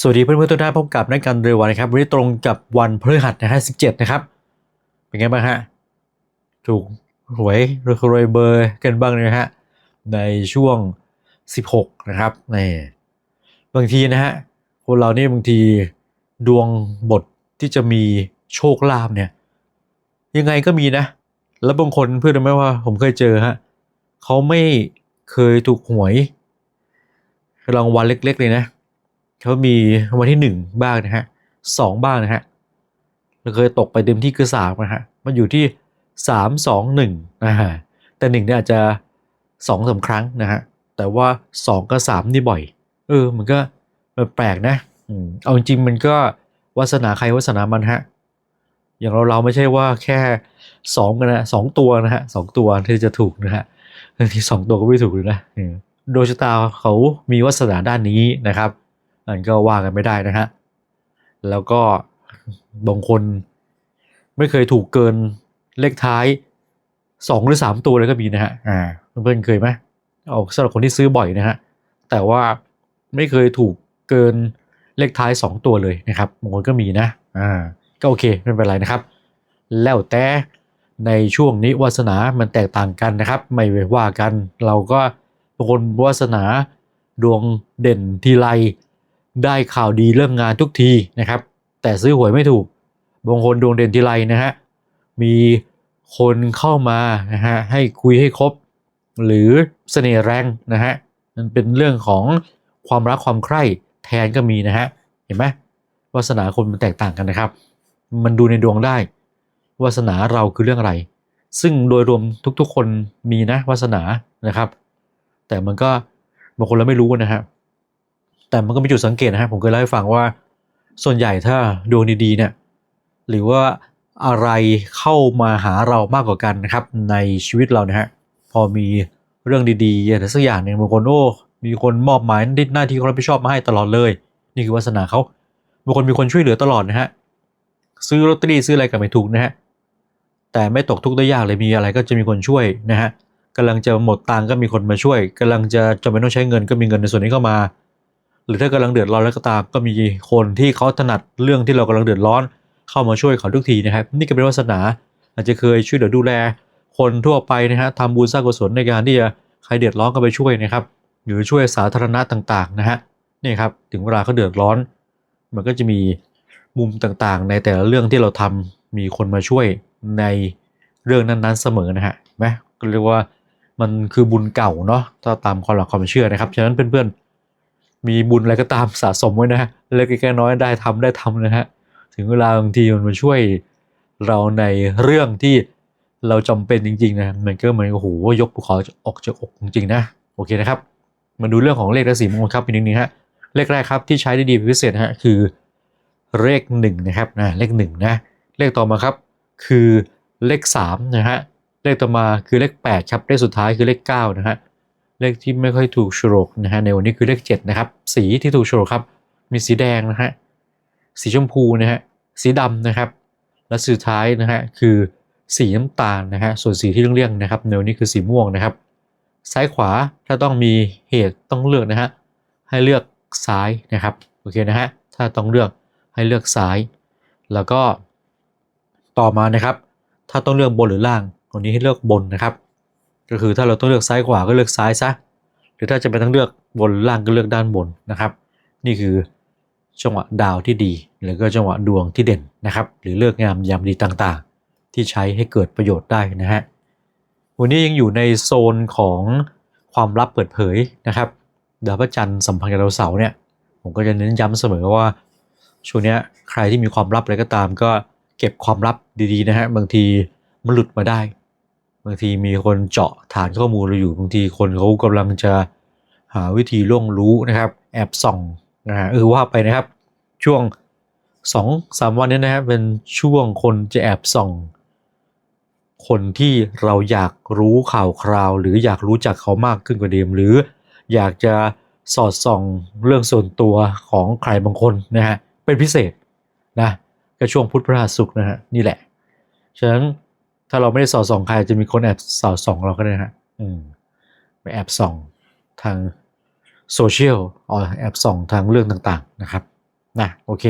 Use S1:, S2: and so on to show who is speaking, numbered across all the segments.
S1: สวัสดีเพื่อนๆทุกท่านพบกับนักการเร็ววันนะครับวันนี้ตรงกับวันพฤหัสนะฮะ17นะครับ เป็นไงบ้างฮะถูกหวยรวยรวยเบอร์กันบ้างนะฮะในช่วง 16 นะครับนี่บางทีนะฮะคนเรานี่บางทีดวงบทที่จะมีโชคลาภเนี่ยยังไงก็มีนะ แล้วบางคนเพื่อนไหมว่าผมเคยเจอฮะเขาไม่เคยถูกหวยรางวัลเล็ก ๆ เลยนะ เขามีวัลที่หนึ่งบ้างนะฮะสองบ้างนะฮะเราเคยตกไปเต็มที่คือสามนะฮะมันอยู่ที่สามสองหนึ่งนะฮะแต่หนึ่งเนี่ยอาจจะสองสาครั้งนะฮะแต่ว่าสองกับสามนี่บ่อย เออ มันก็มันแปลกนะอืมเอาจริงมันก็วาสนาใครวาสนามันฮะอย่างเราเราไม่ใช่ว่าแค่สองกันนะสองตัวนะฮะสองตัวที่จะถูกนะฮะบางทีสองตัวก็ไม่ถูกเลยนะโดยชะตาเขามีวาสนาด้านนี้นะครับ อันก็ว่ากันไม่ได้นะฮะ แล้วก็บางคนไม่เคยถูกเกินเลขท้ายสองหรือสามตัวเลยก็มีนะฮะ อ่า เพื่อนๆเคยไหมเอาสำหรับคนที่ซื้อบ่อยนะฮะ แต่ว่าไม่เคยถูกเกินเลขท้ายสองตัวเลยนะครับบางคนก็มีนะ อ่า ก็โอเคไม่เป็นไรนะครับ แล้วแต่ในช่วงนี้วาสนามันแตกต่างกันนะครับ ไม่ว่ากัน เราก็บางคนวาสนาดวงเด่นทีไร ได้ข่าวดีเรื่องงานทุกทีนะครับ แต่ซื้อหวยไม่ถูกบางคนดวงเด่นทีไรนะฮะมีคนเข้ามานะฮะให้คุยให้ครบ หรือเสน่ห์แรงนะฮะมันเป็นเรื่องของความรักความใคร่แทนก็มีนะฮะเห็นไหมวาสนาคนมันแตกต่างกันนะครับ มันดูในดวงได้วาสนาเราคือเรื่องอะไร ซึ่งโดยรวมทุกๆคนมีนะวาสนานะครับ แต่มันก็บางคนเราไม่รู้นะฮะ แต่มันก็มีจุดสังเกตนะฮะผมเคยเล่าให้ฟังว่า ส่วนใหญ่ถ้าดวงดีๆเนี่ยหรือว่าอะไรเข้ามาหาเรามากกว่ากันนะครับ ในชีวิตเรานะฮะพอมีเรื่องดีๆอะไรสักอย่างหนึ่งบางคนโอ้มีคนมอบหมายหน้าที่เขารับผิดชอบมาให้ตลอดเลย นี่คือวาสนาเขาบางคนมีคนช่วยเหลือตลอดนะฮะซื้อลอตเตอรี่ซื้ออะไรก็ไม่ถูกนะฮะแต่ไม่ตกทุกข์ได้ยากเลยมีอะไรก็จะมีคนช่วยนะฮะกำลังจะหมดตังก็มีคนมาช่วยกำลังจะจำเป็นต้องใช้เงินก็มีเงินในส่วนนี้เข้ามา หรือถ้ากำลังเดือดร้อนแล้วก็ตาม ก็มีคนที่เขาถนัดเรื่องที่เรากำลังเดือดร้อน เข้ามาช่วยเขาทุกทีนะครับ นี่ก็เป็นวาสนา อาจจะเคยช่วยเหลือดูแล คนทั่วไปนะฮะทำบุญสร้างกุศลในการที่จะใครเดือดร้อนก็ไปช่วยนะครับ หรือช่วยสาธารณะต่างๆนะฮะนี่ครับถึงเวลาเขาเดือดร้อน มันก็จะมีมุมต่างๆ ในแต่ละเรื่องที่เราทำมีคนมาช่วยในเรื่องนั้นๆเสมอนะฮะไหมก็เรียกว่ามันคือบุญเก่าเนาะถ้าตามความหลักความเชื่อนะครับ ฉะนั้นเพื่อนๆ มีบุญอะไรก็ตามสะสมไว้นะฮะเล็กๆน้อยได้ทำได้ทำนะฮะถึงเวลาบางทีมันมาช่วยเราในเรื่องที่เราจำเป็นจริงๆนะมันก็เหมือนโอ้โหยกภูเขาออกจากอกจริงๆนะโอเคนะครับ มาดูเรื่องของเลขและสีมงคลครับอีกนิดนึงฮะเลขแรกครับที่ใช้ได้ดีพิเศษนะฮะคือเลขหนึ่งนะครับนะเลขหนึ่งนะเลขต่อมาครับคือเลขสามนะฮะเลขต่อมาคือเลขแปดครับเลขสุดท้ายคือเลขเก้านะฮะ เลขที่ไม่ค่อยถูกโฉลกนะฮะในวันนี้คือเลขเจ็ดนะครับ สีที่ถูกโฉลกครับ มีสีแดงนะฮะสีชมพูนะฮะสีดำนะครับ และสุดท้ายนะฮะคือสีน้ำตาลนะฮะส่วนสีที่เลี่ยงๆนะครับในวันนี้คือสีม่วงนะครับ ซ้ายขวาถ้าต้องมีเหตุต้องเลือกนะฮะให้เลือกซ้ายนะครับโอเคนะฮะถ้าต้องเลือกให้เลือกซ้าย แล้วก็ต่อมานะครับ ถ้าต้องเลือกบนหรือล่างวันนี้ให้เลือกบนนะครับ ก็คือถ้าเราต้องเลือกซ้ายขวาก็เลือกซ้ายซะหรือถ้าจะเป็นต้องเลือกบนล่างก็เลือกด้านบนนะครับ นี่คือจังหวะดาวที่ดี หรือก็จังหวะดวงที่เด่นนะครับ หรือเลือกงามยามดีต่างๆ ที่ใช้ให้เกิดประโยชน์ได้นะฮะวันนี้ยังอยู่ในโซนของความลับเปิดเผยนะครับดาวพระจันทร์สัมพันธ์กับดาวเสาร์เนี่ยผมก็จะเน้นย้ำเสมอว่าช่วงนี้ใครที่มีความลับอะไรก็ตาม ก็เก็บความลับดีๆนะฮะบางทีมันหลุดมาได้างทีมีคนเจาะฐานข้อมูลเราอยู่บางทีคนเขากำลังจะหาวิธีล่วงรู้นะครับแอบส่องนะฮะเออว่าไปนะครับช่วงสองสามวันนี้นะฮะเป็นช่วงคนจะแอบส่อง คนที่เราอยากรู้ข่าวคราว หรืออยากรู้จักเขามากขึ้นกว่าเดิมหรืออยากจะสอดส่องเรื่องส่วนตัวของใครบางคนนะฮะเป็นพิเศษนะก็ช่วงพุธพฤหัสศุกร์นะฮะนี่แหละฉะนั้น ถ้าเราไม่ได้สอดส่องใครจะมีคนแอบสอดส่องเราก็ได้ฮะอืมไปแอบส่องทางโซเชียลออแอบส่องทางเรื่องต่างๆนะครับนะโอเค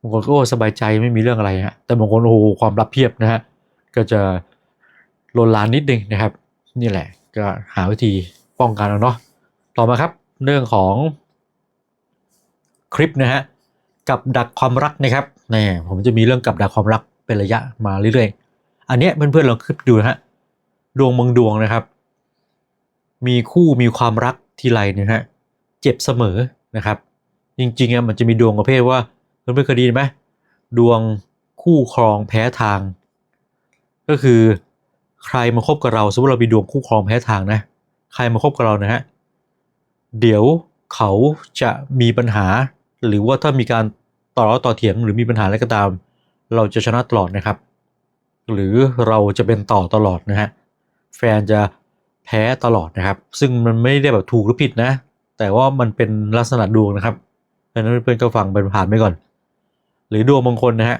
S1: บางคนก็สบายใจไม่มีเรื่องอะไรฮะแต่บางคนโอ้โหความลับเพียบนะฮะก็จะลนลานนิดนึงนะครับ นี่แหละก็หาวิธีป้องกันเอาเนาะต่อมาครับเรื่องของคลิปนะฮะกับดักความรักนะครับนี่ผมจะมีเรื่องกับดักความรักเป็นระยะมาเรื่อยๆ อันเนี้ยเพื่อนๆลองคลิปดูนะฮะดวงบางดวงนะครับ มีคู่มีความรักทีไรเนี่ยฮะเจ็บเสมอนะครับ จริงๆอะมันจะมีดวงประเภทว่าเพื่อนๆเคยดีไหมดวงคู่ครองแพ้ทาง ก็คือใครมาคบกับเราสมมติเรามีดวงคู่ครองแพ้ทางนะ ใครมาคบกับเรานะฮะเดี๋ยวเขาจะมีปัญหา หรือว่าถ้ามีการต่อร้อต่อเถียงหรือมีปัญหาอะไรก็ตาม เราจะชนะตลอดนะครับ หรือเราจะเป็นต่อตลอดนะฮะแฟนจะแพ้ตลอดนะครับ ซึ่งมันไม่ได้แบบถูกหรือผิดนะ แต่ว่ามันเป็นลักษณะดวงนะครับดังนั้นเพื่อนก็ฟังเป็นผ่านไปก่อน หรือดวงบางคนนะฮะ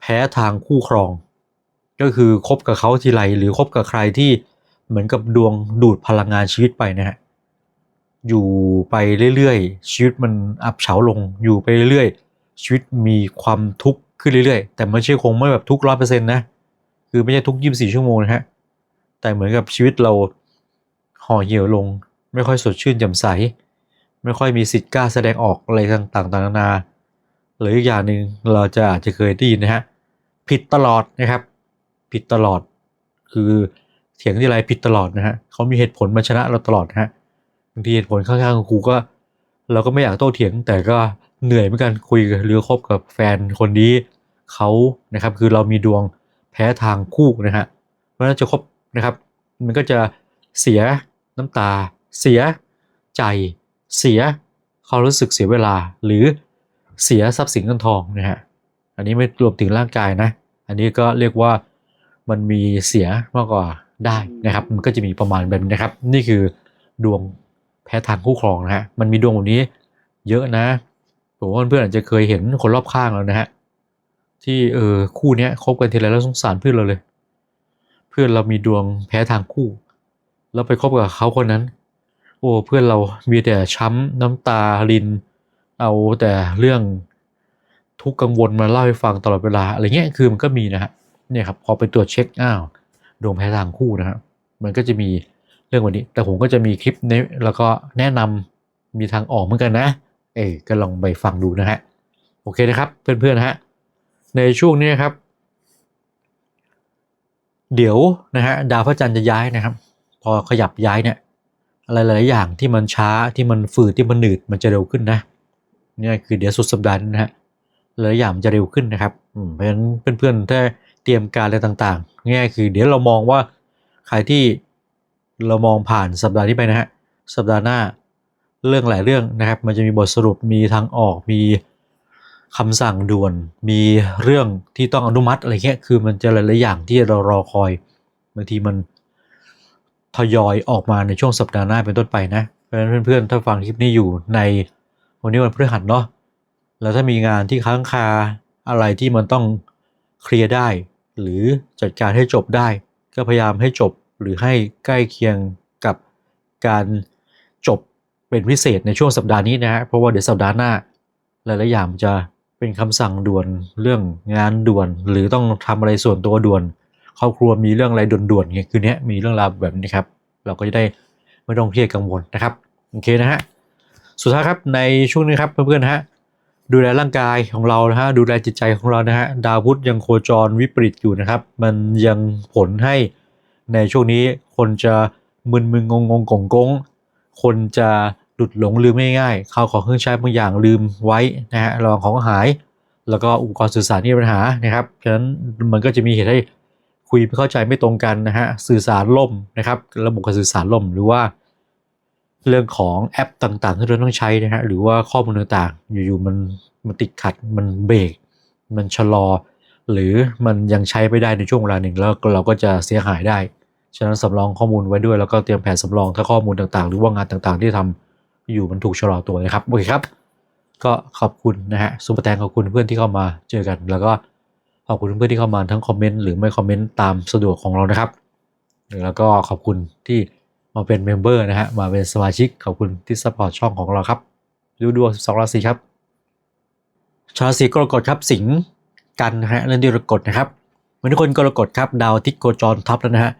S1: แพ้ทางคู่ครอง ก็คือคบกับเขาทีไรหรือคบกับใครที่เหมือนกับดวงดูดพลังงานชีวิตไปนะฮะอยู่ไปเรื่อยๆ ชีวิตมันอับเฉาลงอยู่ไปเรื่อยๆ ชีวิตมีความทุกข์ ขึ้นเรื่อยๆ แต่ไม่ใช่คงไม่แบบทุกร้อยเปอร์เซ็นต์นะ คือไม่ใช่ทุกยี่สิบสี่ชั่วโมงนะฮะ แต่เหมือนกับชีวิตเราห่อเหี่ยวลง ไม่ค่อยสดชื่นแจ่มใส ไม่ค่อยมีสิทธิ์กล้าแสดงออกอะไรต่างๆ นานา หรืออีกอย่างหนึ่งเราจะอาจจะเคยได้ยินนะฮะ ผิดตลอดนะครับ ผิดตลอด คือเถียงที่ไรผิดตลอดนะฮะเขามีเหตุผลมาชนะเราตลอดนะฮะบางทีเหตุผลข้างๆของครูก็ เราก็ไม่อยากโต้เถียงแต่ก็ เหนื่อยเหมือนกันคุยกับหรือคบกับแฟนคนนี้เขานะครับ คือเรามีดวงแพ้ทางคู่นะฮะเพราะฉะนั้นจะคบนะครับ มันก็จะเสียน้ำตา เสียใจ เสียความรู้สึกเสียเวลา หรือเสียทรัพย์สินเงินทองนะฮะอันนี้ไม่รวมถึงร่างกายนะ อันนี้ก็เรียกว่ามันมีเสียมากกว่าได้นะครับ มันก็จะมีประมาณแบบนี้นะครับ นี่คือดวงแพ้ทางคู่ครองนะฮะมันมีดวงแบบนี้เยอะนะ ผมว่าเพื่อนอาจจะเคยเห็นคนรอบข้างแล้วนะฮะที่เออคู่เนี้ยคบกันทีไรแล้วสงสารเพื่อนเราเลย เพื่อนเรามีดวงแพ้ทางคู่ แล้วไปคบกับเขาคนนั้น โอ้เพื่อนเรามีแต่ช้ำน้ำตาลิน เอาแต่เรื่องทุกข์กังวลมาเล่าให้ฟังตลอดเวลาอะไรเงี้ยคือมันก็มีนะฮะเนี่ยครับพอไปตรวจเช็คอ้าวดวงแพ้ทางคู่นะฮะมันก็จะมีเรื่องวันนี้ แต่ผมก็จะมีคลิปนี้แล้วก็แนะนำมีทางออกเหมือนกันนะ เออก็ลองไปฟังดูนะฮะ โอเคนะครับ เพื่อนๆนะฮะ ในช่วงนี้นครับ เดี๋ยวนะฮะดาวพระจันทร์จะย้ายนะครับ พอขยับย้ายเนี่ยอะไรหลายอย่างที่มันช้าที่มันฝืดที่มันหนืดมันจะเร็วขึ้นนะเนี่ยคือเดี๋ยวสุดสัปดาห์นะฮะหลายอย่างมันจะเร็วขึ้นนะครับเพราะฉะนั้นเพื่อนๆถ้าเตรียมการอะไรต่างๆง่ายคือ เดี๋ยวเรามองว่าใครที่เรามองผ่านสัปดาห์นี้ไปนะฮะสัปดาห์หน้า เรื่องหลายเรื่องนะครับ มันจะมีบทสรุปมีทางออกมีคำสั่งด่วน มีเรื่องที่ต้องอนุมัติอะไรเงี้ยคือมันจะหลายๆอย่างที่เรารอคอยบางทีมันทยอยออกมาในช่วงสัปดาห์หน้าเป็นต้นไปนะเพราะฉะนั้นเพื่อนๆถ้าฟังคลิปนี้อยู่ในวันนี้วันพฤหัสเนาะแล้วถ้ามีงานที่ค้างคาอะไรที่มันต้องเคลียร์ได้ หรือจัดการให้จบได้ ก็พยายามให้จบหรือให้ใกล้เคียงกับการ เป็นพิเศษในช่วงสัปดาห์นี้นะฮะเพราะว่าเดี๋ยวสัปดาห์หน้าหลายๆอย่างจะเป็นคำสั่งด่วนเรื่องงานด่วน หรือต้องทำอะไรส่วนตัวด่วนครอบครัวมีเรื่องอะไรด่วนๆเงี้ยคืนนี้มีเรื่องราวแบบนี้ครับเราก็จะได้ไม่ต้องเครียดกังวลนะครับโอเคนะฮะสุดท้ายครับในช่วงนี้ครับเพื่อนๆฮะดูแลร่างกายของเรานะฮะดูแลจิตใจของเรานะฮะดาวพุธยังโคจรวิปริตอยู่นะครับ มันยังผลให้ในช่วงนี้คนจะมึนมึนงงงกงกง คนจะหลุดหลงลืมง่ายๆข้าวของเครื่องใช้บางอย่างลืมไว้นะฮะระวังของหาย แล้วก็อุปกรณ์สื่อสารที่มีปัญหานะครับฉะนั้นมันก็จะมีเหตุให้คุยไม่เข้าใจไม่ตรงกันนะฮะสื่อสารล่มนะครับระบบการสื่อสารล่มหรือว่า เรื่องของแอปต่างๆที่เราต้องใช้นะฮะหรือว่าข้อมูลต่างๆ อยู่ๆมันมันติดขัดมันเบรกมันชะลอ หรือมันยังใช้ไม่ได้ในช่วงเวลาหนึ่งแล้วเราก็จะเสียหายได้ ฉะนั้นสำรองข้อมูลไว้ด้วยแล้วก็เตรียมแผนสำรองถ้าข้อมูลต่างๆ หรือว่างานต่างๆ ที่ทำอยู่มันถูกชะลอตัวนะครับโอเคครับ ก็ขอบคุณนะฮะซุปเปอร์แตงขอบคุณเพื่อนที่เข้ามาเจอกัน แล้วก็ขอบคุณเพื่อนที่เข้ามาทั้งคอมเมนต์หรือไม่คอมเมนต์ตามสะดวกของเรานะครับ แล้วก็ขอบคุณที่มาเป็นเมมเบอร์นะฮะมาเป็นสมาชิกขอบคุณที่สปอร์ตช่องของเราครับดูดวง12ราศีครับชาวราศีกรกฎครับสิงห์กันนะฮะเรื่องเดียวกรกฎนะครับเหมือนทุกคนกรกฎครับดาวอาทิตย์โคจรทับแล้วนะฮะ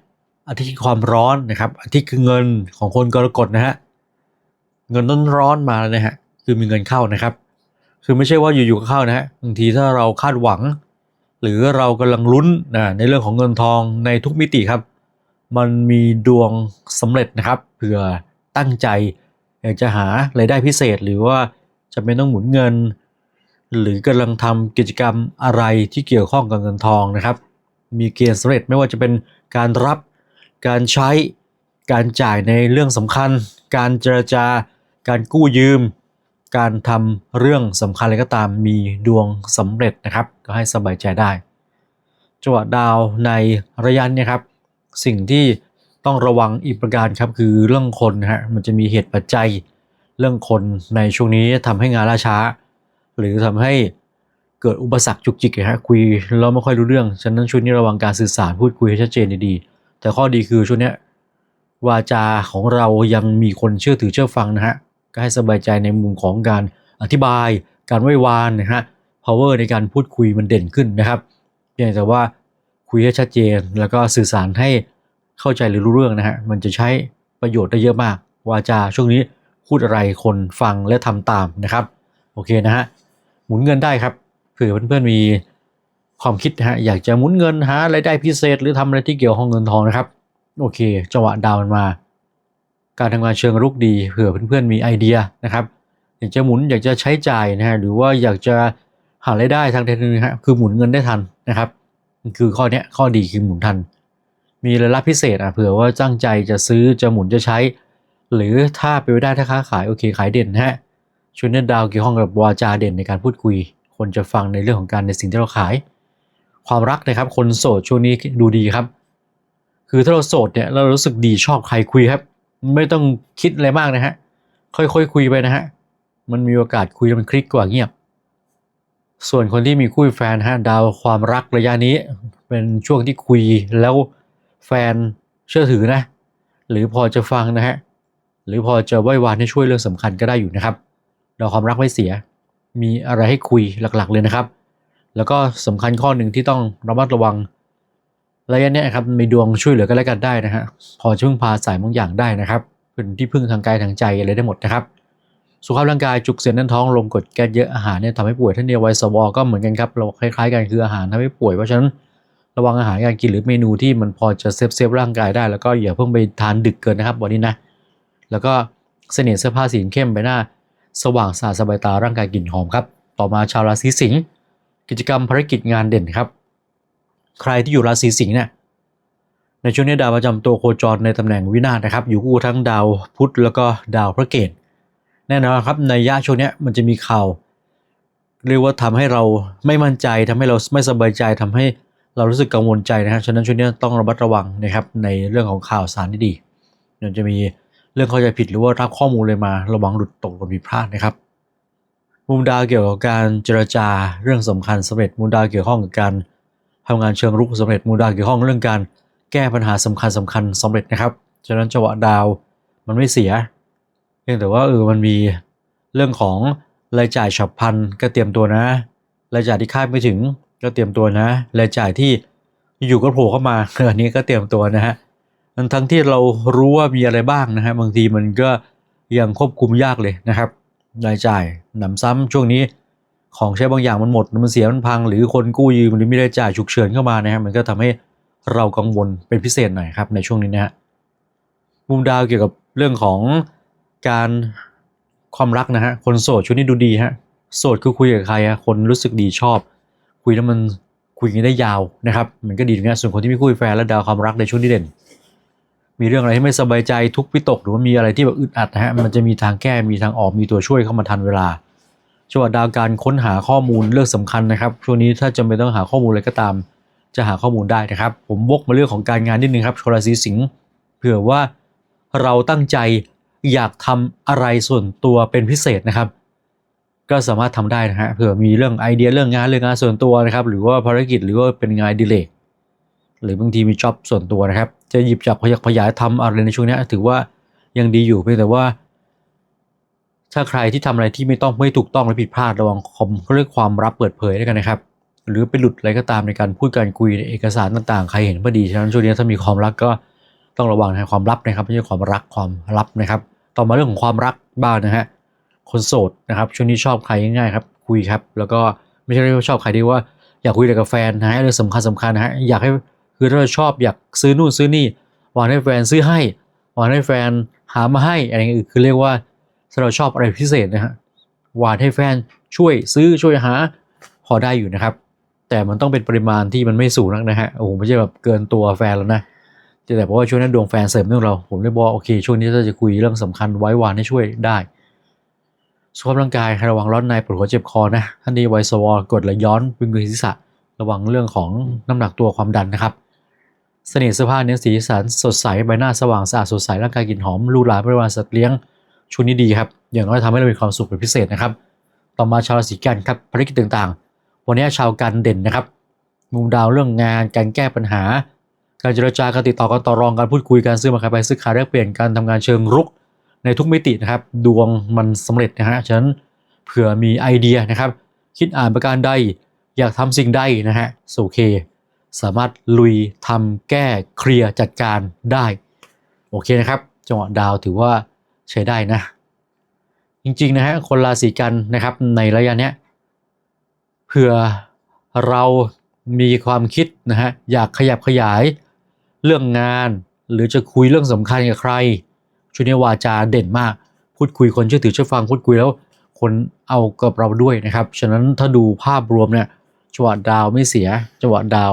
S1: อาทิตย์คือความร้อนนะครับ อาทิตย์คือเงินของคนกรกฎนะฮะเงินต้นร้อนมาแล้วนะฮะคือมีเงินเข้านะครับ คือไม่ใช่ว่าอยู่ๆก็เข้านะฮะบางทีถ้าเราคาดหวัง หรือเรากำลังลุ้นนะในเรื่องของเงินทองในทุกมิติครับ มันมีดวงสำเร็จนะครับเผื่อตั้งใจอยากจะหารายได้พิเศษหรือว่าจะเป็นต้องหมุนเงิน หรือกำลังทำกิจกรรมอะไรที่เกี่ยวข้องกับเงินทองนะครับ มีเกณฑ์สำเร็จไม่ว่าจะเป็นการรับ การใช้ การจ่ายในเรื่องสำคัญ การเจรจา การกู้ยืม การทำเรื่องสำคัญอะไรก็ตามมีดวงสำเร็จนะครับ ก็ให้สบายใจได้จังหวะดาวในระยะนี้ครับ สิ่งที่ต้องระวังอีกประการครับคือเรื่องคนฮะมันจะมีเหตุปัจจัย เรื่องคนในช่วงนี้ทำให้งานล่าช้า หรือทำให้เกิดอุปสรรคจุกจิกฮะคุยแล้วไม่ค่อยรู้เรื่อง ฉะนั้นช่วงนี้ระวังการสื่อสารพูดคุยให้ชัดเจนดีๆ แต่ข้อดีคือช่วงนี้วาจาของเรายังมีคนเชื่อถือเชื่อฟังนะฮะก็ให้สบายใจในมุมของการอธิบาย การไหว้วานนะฮะ power ในการพูดคุยมันเด่นขึ้นนะครับเพียงแต่ว่าคุยให้ชัดเจน แล้วก็สื่อสารให้เข้าใจหรือรู้เรื่องนะฮะมันจะใช้ประโยชน์ได้เยอะมาก วาจาช่วงนี้พูดอะไรคนฟังและทำตามนะครับ โอเคนะฮะหมุนเงินได้ครับเผื่อเพื่อนๆมี ความคิดนะฮะอยากจะหมุนเงินหารายได้พิเศษ หรือทำอะไรที่เกี่ยวข้องเงินทองนะครับโอเค จังหวะดาวมันมา การทำงานเชิงรุกดีเผื่อเพื่อนๆมีไอเดียนะครับ อยากจะหมุนอยากจะใช้จ่ายนะฮะหรือว่าอยากจะหารายได้ทางเทคโนโลยีฮะคือหมุนเงินได้ทันนะครับ คือข้อนี้ข้อดีคือหมุนทัน มีรายรับพิเศษอะเผื่อว่าตั้งใจจะซื้อจะหมุนจะใช้ หรือถ้าไปนไปได้ถ้าค้าขายโอเคขายเด่นฮะช่วนี้ดาวเกี่ยวข้องกับวาจาเด่นในการพูดคุย คนจะฟังในเรื่องของการในสิ่งที่เราขาย ความรักนะครับ คนโสดช่วงนี้ดูดีครับ คือถ้าเราโสดเนี่ยเรารู้สึกดีชอบใครคุยครับ ไม่ต้องคิดอะไรมากนะฮะค่อยๆคคุยไปนะฮะมันมีโอกาสคุยมันคลิกกว่าเงียบ ส่วนคนที่มีคู่แฟนฮะดาวความรักระยะนี้ เป็นช่วงที่คุยแล้วแฟนเชื่อถือนะ หรือพอจะฟังนะฮะหรือพอจะไหว้วานให้ช่วยเรื่องสำคัญก็ได้อยู่นะครับดาวความรักไม่เสีย มีอะไรให้คุยหลักๆเลยนะครับ แล้วก็สำคัญข้อหนึ่งที่ต้องระมัดระวังระยะเนี้ยครับมีดวงช่วยเหลือกันและกันได้นะฮะพอจะพึ่งพาสายบางอย่างได้นะครับเป็นที่พึ่งทางกายทางใจอะไรได้หมดนะครับสุขภาพร่างกายจุกเสียดแน่นท้องลมกดแก๊สเยอะอาหารเนี่ยทำให้ป่วยท่านเดียวไวสวอก็เหมือนกันครับเราคล้ายๆกันคืออาหารทำให้ป่วยเพราะฉะนั้นระวังอาหารการกินหรือเมนูที่มันพอจะเซฟเซฟร่างกายได้ แล้วก็อย่าเพิ่งไปทานดึกเกินนะครับวันนี้นะแล้วก็เสน่ห์เสื้อผ้าสีเข้มใบหน้า สว่างสะอาดสบายตาร่างกายกลิ่นหอมครับต่อมาชาวราศีสิงห์ กิจกรรมภารกิจงานเด่นครับ ใครที่อยู่ราศีสิงห์เนี่ยในช่วงนี้ดาวประจำตัวโคจรในตำแหน่งวินาศนะครับ อยู่คู่ทั้งดาวพุธแล้วก็ดาวพระเกตแน่นอนครับในยะช่วงนี้มันจะมีข่าวเรียกว่าทำให้เราไม่มั่นใจทำให้เราไม่สบายใจทำให้เรารู้สึกกังวลใจนะครับฉะนั้นช่วงนี้ต้องระมัดระวังนะครับในเรื่องของข่าวสารที่ดีเดี๋ยวจะมีเรื่องเข้าใจผิดหรือว่ารับข้อมูลเลยมาระวังหลุดตกหรือผิดพลาดนะครับ มุมดาวเกี่ยวกับการเจรจาเรื่องสำคัญสำเร็จมุมดาวเกี่ยวข้องกับการทำงานเชิงรุกสำเร็จมุมดาวเกี่ยวข้องเรื่องการแก้ปัญหาสำคัญสำคัญสำเร็จนะครับฉะนั้นจังหวะดาวมันไม่เสียเพียงแต่ว่าเออมันมีเรื่องของรายจ่ายฉับพลันก็เตรียมตัวนะรายจ่ายที่คาดไม่ถึงก็เตรียมตัวนะรายจ่ายที่อยู่ก็โผล่เข้ามาอันนี้ก็เตรียมตัวนะฮะทั้งที่เรารู้ว่ามีอะไรบ้างนะฮะบางทีมันก็ยังควบคุมยากเลยนะครับ รายจ่ายหนำซ้ำช่วงนี้ของใช้บางอย่างมันหมดมันเสียมันพัง หรือคนกู้ยืมหรือมีรายจ่ายฉุกเฉินเข้ามานะฮะมันก็ทำให้เรากังวลเป็นพิเศษหน่อยครับในช่วงนี้นะฮะมุมดาวเกี่ยวกับเรื่องของการความรักนะฮะคนโสดช่วงนี้ดูดีฮะโสดคือคุยกับใครฮะคนรู้สึกดีชอบ คุยแล้วมันคุยกันได้ยาวนะครับ มันก็ดีตรงนี้ส่วนคนที่ไม่คุยแฟนและดาวความรักในช่วงที่เด่น มีเรื่องอะไรที่ไม่สบายใจทุกวิตกหรือว่ามีอะไรที่แบบอึดอัดนะฮะมันจะมีทางแก้มีทางออกมีตัวช่วยเข้ามาทันเวลาจังหวะดาวการค้นหาข้อมูลเรื่องสำคัญนะครับช่วงนี้ถ้าจำเป็นต้องหาข้อมูลอะไรก็ตาม จะหาข้อมูลได้นะครับ ผมวกมาเรื่องของการงานนิดนึงครับชราศีสิงห์เผื่อว่าเราตั้งใจอยากทำอะไรส่วนตัวเป็นพิเศษนะครับ ก็สามารถทำได้นะฮะเผื่อมีเรื่องไอเดียเรื่องงานเรื่องงานส่วนตัวนะครับ หรือว่าภารกิจหรือว่าเป็นงานดีเลก หรือบางทีมีจ็อบส่วนตัวนะครับ จะหยิบจับขยักขยายทำอะไรในช่วงนี้ถือว่ายังดีอยู่เพียงแต่ว่า ถ้าใครที่ทำอะไรที่ไม่ต้องไม่ถูกต้องและผิดพลาดระวังคอมเขาเรียกความลับเปิดเผยด้วยกันนะครับ หรือไปหลุดอะไรก็ตามในการพูดการคุยเอกสารต่างๆ ใครเห็นพอดีฉะนั้นช่วงนี้ถ้ามีความรักก็ต้องระวังในความลับนะครับไม่ใช่ความรักความลับนะครับ ต่อมาเรื่องของความรักบ้างนะฮะคนโสดนะครับช่วงนี้ชอบใครง่ายๆครับคุยครับ แล้วก็ไม่ใช่ว่าชอบใครที่ว่าอยากคุยแต่กับแฟนนะฮะเรื่องสำคัญสำคัญนะฮะอยากให้ คือถ้าเราชอบอยากซื้อนู่นซื้อนี่วานให้แฟนซื้อให้วานให้แฟนหามาให้อะไรอย่างเงี้ยคือเรียกว่าถ้าเราชอบอะไรพิเศษนะฮะวานให้แฟนช่วยซื้อช่วยหาพอได้อยู่นะครับ แต่มันต้องเป็นปริมาณที่มันไม่สูงนักนะฮะโอ้โหไม่ใช่แบบเกินตัวแฟนแล้วนะแต่เพราะว่าช่วงนั้นดวงแฟนเสริมเรื่องเรา ผมเลยบอกโอเคช่วงนี้ถ้าจะคุยเรื่องสำคัญไว้วานให้ช่วยได้สุขภาพร่างกายระวังร้อนในปวดหัวเจ็บคอนะท่านนี้ไวสวอกดไหลย้อนวิงเวียนศีรษะ ระวังเรื่องของน้ำหนักตัวความดันนะครับ เสน่ห์เสื้อผ้าเนื้อสีสันสดใสใบหน้าสว่างสะอาดสดใสร่างกายกลิ่นหอมลูหลานบริวารสัตว์เลี้ยงช่วงนี้ดีครับอย่างน้อยทำให้เรามีความสุขเป็นพิเศษนะครับ ต่อมาชาวราศีกันครับภารกิจต่างๆ วันนี้ชาวกันเด่นนะครับ มุมดาวเรื่องงานการแก้ปัญหา การเจรจาการติดต่อการต่อรองการพูดคุยการซื้อมาขายไปซื้อขายแลกเปลี่ยนการทำงานเชิงรุก ในทุกมิตินะครับ ดวงมันสำเร็จนะฮะฉะนั้นเผื่อมีไอเดียนะครับ คิดอ่านประการใดอยากทำสิ่งใดนะฮะโอเค สามารถลุยทำแก้เคลียร์จัดการได้ โอเคนะครับ จังหวะดาวถือว่าใช้ได้นะ จริงๆนะฮะคนราศีกันนะครับในระยะเนี้ยเผื่อเรามีความคิดนะฮะอยากขยับขยายเรื่องงาน หรือจะคุยเรื่องสำคัญกับใครช่วงนี้วาจาเด่นมาก พูดคุยคนเชื่อถือเชื่อฟังพูดคุยแล้ว คนเอากับเราด้วยนะครับ ฉะนั้นถ้าดูภาพรวมเนี่ยจังหวะดาวไม่เสียจังหวะดาว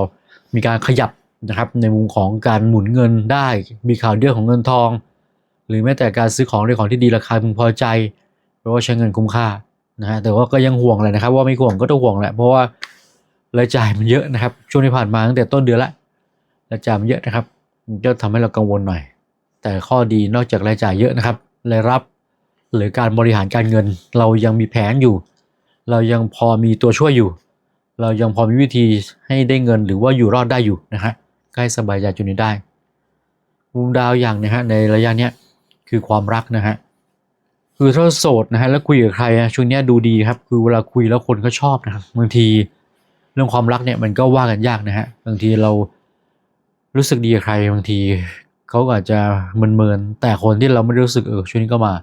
S1: มีการขยับนะครับในมุมของการหมุนเงินได้ มีข่าวเรื่องของเงินทอง หรือแม้แต่การซื้อของในของที่ดีราคาพึงพอใจ เพราะว่าใช้เงินคุ้มค่านะฮะแต่ว่าก็ยังห่วงเลยนะครับ ว่าไม่ห่วงก็ต้องห่วงแหละเพราะว่ารายจ่ายมันเยอะนะครับ ช่วงที่ผ่านมาตั้งแต่ต้นเดือนละรายจ่ายมันเยอะนะครับมันก็ทำให้เรากังวลหน่อย แต่ข้อดีนอกจากรายจ่ายเยอะนะครับรายรับหรือการบริหารการเงิน เรายังมีแผนอยู่ เรายังพอมีตัวช่วยอยู่ เรายังพอมีวิธีให้ได้เงินหรือว่าอยู่รอดได้อยู่นะฮะใก็ให้สบายใจจุดนี้ได้มุมดาวอย่างนะฮะในระยะเนี้ยคือความรักนะฮะคือถ้าโสดนะฮะแล้วคุยกับใครอะช่วงนี้ดูดีครับ คือเวลาคุยแล้วคนก็ชอบนะครับบางทีเรื่องความรักเนี่ยมันก็ว่ากันยากนะฮะบางทีเรารู้สึกดีกับใครบางทีเขาอาจจะเมินๆแต่คนที่เราไม่รู้สึกเออช่วงนี้ก็มา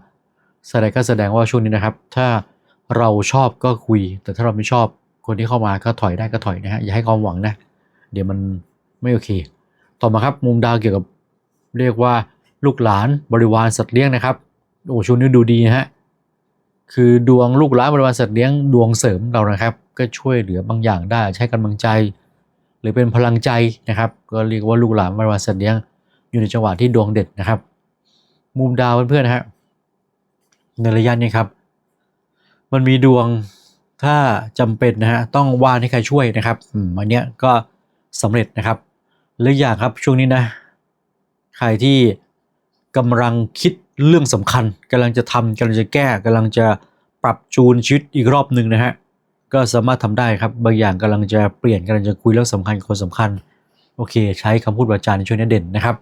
S1: แสดงก็แสดงว่าช่วงนี้นะครับ ถ้าเราชอบก็คุย แต่ถ้าเราไม่ชอบ คนที่เข้ามาก็ถอยได้ก็ถอยนะฮะอย่าให้ความหวังนะ เดี๋ยวมันไม่โอเค ต่อมาครับมุมดาวเกี่ยวกับเรียกว่าลูกหลานบริวารสัตว์เลี้ยงนะครับโอ้ช่วงนี้ดูดีนะฮะคือดวงลูกหลานบริวารสัตว์เลี้ยงดวงเสริมเรานะครับ ก็ช่วยเหลือบางอย่างได้ใช้กำลังใจ หรือเป็นพลังใจนะครับ ก็เรียกว่าลูกหลานบริวารสัตว์เลี้ยงอยู่ในจังหวะที่ดวงเด็ดนะครับ มุมดาวเพื่อนๆนะฮะในระยะนี้ครับ มันมีดวง ถ้าจำเป็นนะฮะต้องว่านให้ใครช่วยนะครับอันเนี้ยก็สำเร็จนะครับหรืออย่างครับช่วงนี้นะ ใครที่กำลังคิดเรื่องสำคัญกำลังจะทำกำลังจะแก้กำลังจะปรับจูนชีวิตอีกรอบหนึ่งนะฮะก็สามารถทำได้ครับบางอย่างกำลังจะเปลี่ยนกำลังจะคุยเรื่องสำคัญคนสำคัญโอเค ใช้คำพูดวาจาในช่วงนี้เด่นนะครับ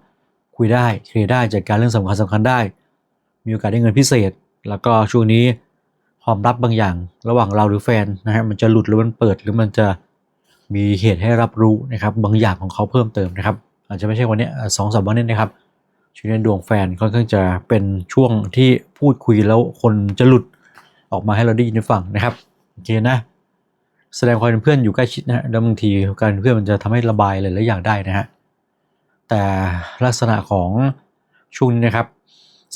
S1: คุยได้เคลียร์ได้จัดการเรื่องสำคัญสำคัญได้ มีโอกาสได้เงินพิเศษ แล้วก็ช่วงนี้ ความลับบางอย่าง ระหว่างเราหรือแฟนนะฮะมันจะหลุดหรือมันเปิดหรือมันจะมีเหตุให้รับรู้นะครับ บางอย่างของเขาเพิ่มเติมนะครับ อาจจะไม่ใช่วันนี้สองสามวันนี้นะครับช่วงนี้ดวงแฟนค่อนข้างจะเป็นช่วงที่พูดคุยแล้วคนจะหลุดออกมาให้เราได้ยินได้ฟังนะครับโอเคนะ แสดงความเป็นเพื่อนอยู่ใกล้ชิดนะฮะแล้วบางทีการเป็นเพื่อนมันจะทำให้ระบายหลายๆอย่างได้นะฮะแต่ลักษณะของช่วงนี้นะครับ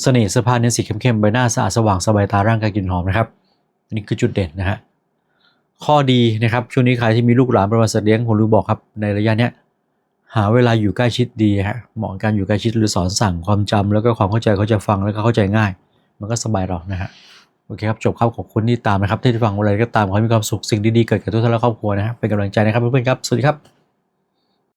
S1: เสน่ห์เสื้อผ้าเนื้อสีเข้มๆใบหน้าสะอาดสว่างสบายตาร่างกายกลิ่นหอมนะครับ นนี้คือจุดเด่นนะฮะข้อดีนะครับช่วงนี้ใครที่มีลูกหลานประมาณสัตว์เลี้ยงผมรู้บอกครับในระยะเนี้ยหาเวลาอยู่ใกล้ชิดดีฮะเหมาะกับการอยู่ใกล้ชิดหรือสอนสั่งความจำแล้วก็ความเข้าใจเขาจะฟังแล้วก็เข้าใจง่าย มันก็สบายเรานะฮะโอเคครับจบครับขอบคุณที่ตามนะครับที่ฟังอะไรก็ตามขอให้มีความสุขสิ่งดีๆเกิดกับทุกท่านและครอบครัวนะฮะเป็นกำลังใจนะครับเพื่อนๆครับสวัสดีครับ